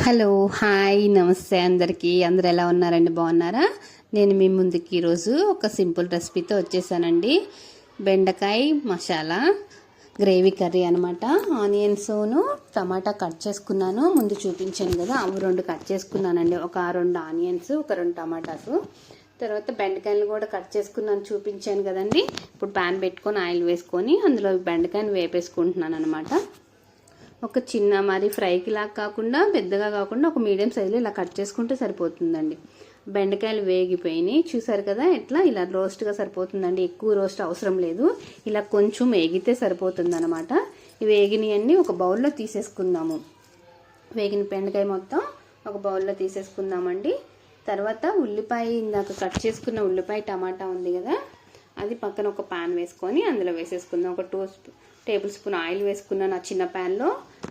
Hello hi నమస్తే అందరికీ. అందరు ఎలా ఉన్నారండి? బాగున్నారా? నేను మీ ముందుకి ఈరోజు ఒక సింపుల్ రెసిపీతో వచ్చేసానండి. బెండకాయ మసాలా గ్రేవీ కర్రీ అనమాట ఆనియన్స్ను టమాటా కట్ చేసుకున్నాను. ముందు చూపించాను కదా అవి రెండు కట్ చేసుకున్నానండి. ఒక రెండు ఆనియన్స్ ఒక రెండు టమాటాస్. తర్వాత బెండకాయలు కూడా కట్ చేసుకున్నాను చూపించాను కదండి. ఇప్పుడు ప్యాన్ పెట్టుకొని ఆయిల్ వేసుకొని అందులో బెండకాయని వేపేసుకుంటున్నాను అనమాట ఒక చిన్న మరి ఫ్రైకి లాగా కాకుండా పెద్దగా కాకుండా ఒక మీడియం సైజులో ఇలా కట్ చేసుకుంటే సరిపోతుందండి. బెండకాయలు వేగిపోయినాయి. చూసారు కదా ఎట్లా? ఇలా రోస్ట్గా సరిపోతుందండి. ఎక్కువ రోస్ట్ అవసరం లేదు. ఇలా కొంచెం వేగితే సరిపోతుంది అనమాట వేగినవన్నీ ఒక బౌల్లో తీసేసుకుందాము. వేగిన బెండకాయ మొత్తం ఒక బౌల్లో తీసేసుకుందామండి. తర్వాత ఉల్లిపాయ ఇందాక కట్ చేసుకున్న ఉల్లిపాయ టమాటా ఉంది కదా అది పక్కన ఒక పాన్ వేసుకొని అందులో వేసేసుకుందాం. ఒక టూ టేబుల్ స్పూన్ ఆయిల్ వేసుకున్నాను ఆ చిన్న ప్యాన్లో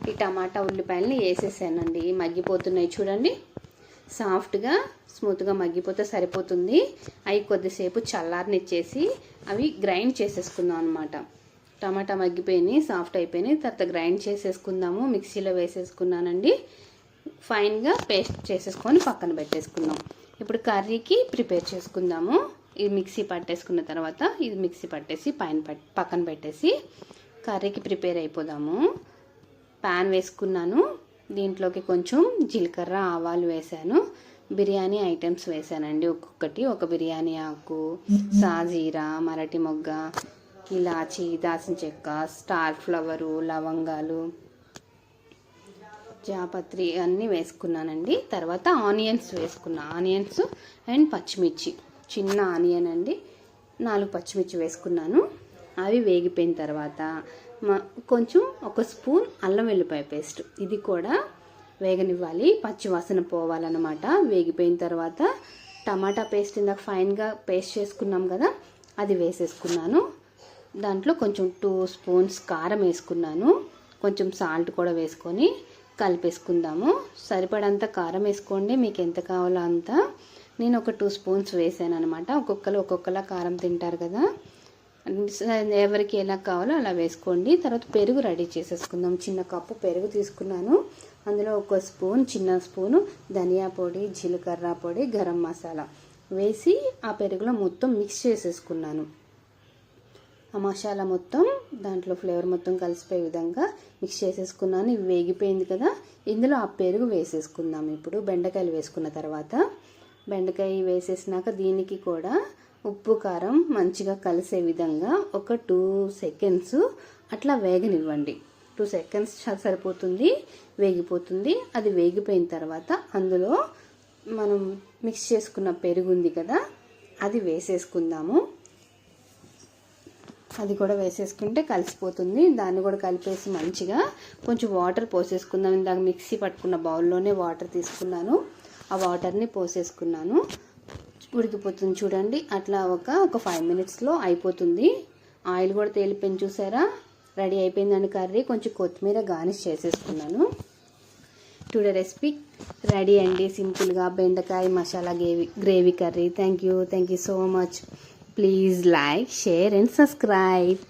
ఈ టమాటా ఉల్లిపాయలని వేసేసానండి. మగ్గిపోతున్నాయి చూడండి. సాఫ్ట్గా స్మూత్గా మగ్గిపోతే సరిపోతుంది. అవి కొద్దిసేపు చల్లారనిచ్చేసి అవి గ్రైండ్ చేసేసుకుందాం అనమాట టమాటా మగ్గిపోయినాయి సాఫ్ట్ అయిపోయినాయి. తర్వాత గ్రైండ్ చేసేసుకుందాము. మిక్సీలో వేసేసుకున్నానండి. ఫైన్గా పేస్ట్ చేసేసుకొని పక్కన పెట్టేసుకుందాం. ఇప్పుడు కర్రీకి ప్రిపేర్ చేసుకుందాము. ఇది మిక్సీ పట్టేసుకున్న తర్వాత ఇది మిక్సీ పట్టేసి పైన పక్కన పెట్టేసి కర్రీకి ప్రిపేర్ అయిపోదాము. ప్యాన్ వేసుకున్నాను. దీంట్లోకి కొంచెం జీలకర్ర ఆవాలు వేసాను బిర్యానీ ఐటమ్స్ వేసానండి ఒక్కొక్కటి. ఒక బిర్యానీ ఆకు సాజీరా మరటి మొగ్గ ఇలాచి దాసిన చెక్క స్టార్ ఫ్లవరు లవంగాలు జాపత్రి అన్నీ వేసుకున్నానండి. తర్వాత ఆనియన్స్ వేసుకున్నా. ఆనియన్స్ అండ్ పచ్చిమిర్చి. చిన్న ఆనియన్ అండి. నాలుగు పచ్చిమిర్చి వేసుకున్నాను. అవి వేగిపోయిన తర్వాత కొంచెం ఒక స్పూన్ అల్లం వెల్లిపాయ పేస్ట్. ఇది కూడా వేగనివ్వాలి. పచ్చి వాసన పోవాలన్నమాట. వేగిపోయిన తర్వాత టమాటా పేస్ట్ ఇందాక ఫైన్గా పేస్ట్ చేసుకున్నాం కదా అది వేసేసుకున్నాను. దాంట్లో కొంచెం టూ స్పూన్స్ కారం వేసుకున్నాను. కొంచెం సాల్ట్ కూడా వేసుకొని కలిపేసుకుందాము. సరిపడంత కారం వేసుకోండి. మీకు ఎంత కావాలో అంత. నేను ఒక టూ స్పూన్స్ వేసాను అనమాట ఒక్కొక్కరు ఒక్కొక్కలా కారం తింటారు కదా. ఎవరికి ఎలా కావాలో అలా వేసుకోండి. తర్వాత పెరుగు రెడీ చేసేసుకుందాం. చిన్న కప్పు పెరుగు తీసుకున్నాను. అందులో ఒక స్పూన్ చిన్న స్పూను ధనియా పొడి జీలకర్ర పొడి గరం మసాలా వేసి ఆ పెరుగులో మొత్తం మిక్స్ చేసేసుకున్నాను. ఆ మసాలా మొత్తం దాంట్లో ఫ్లేవర్ మొత్తం కలిసిపోయే విధంగా మిక్స్ చేసేసుకున్నాను. ఇవి వేగిపోయింది కదా. ఇందులో ఆ పెరుగు వేసేసుకుందాం. ఇప్పుడు బెండకాయలు వేసుకున్న తర్వాత బెండకాయ వేసేసినాక దీనికి కూడా ఉప్పు కారం మంచిగా కలిసే విధంగా ఒక టూ సెకండ్స్ అట్లా వేగనివ్వండి. టూ సెకండ్స్ సరిపోతుంది వేగిపోతుంది. అది వేగిపోయిన తర్వాత అందులో మనం మిక్స్ చేసుకున్న పెరుగు ఉంది కదా అది వేసేసుకుందాము. అది కూడా వేసేసుకుంటే కలిసిపోతుంది. దాన్ని కూడా కలిపేసి మంచిగా కొంచెం వాటర్ పోసేసుకుందాం. ఇందాక మిక్సీ పట్టుకున్న బౌల్లోనే వాటర్ తీసుకున్నాను. ఆ వాటర్ని పోసేసుకున్నాను. ఉడికిపోతుంది చూడండి. అట్లా ఒక ఒక ఫైవ్ మినిట్స్లో అయిపోతుంది. ఆయిల్ కూడా తేలిపోయింది చూసారా? రెడీ అయిపోయిందండి కర్రీ. కొంచెం కొత్తిమీర గార్నిష్ చేసేసుకున్నాను. Today recipe. రెడీ అండి. సింపుల్గా బెండకాయ masala gravy gravy curry. Thank you thank you so much please like share and subscribe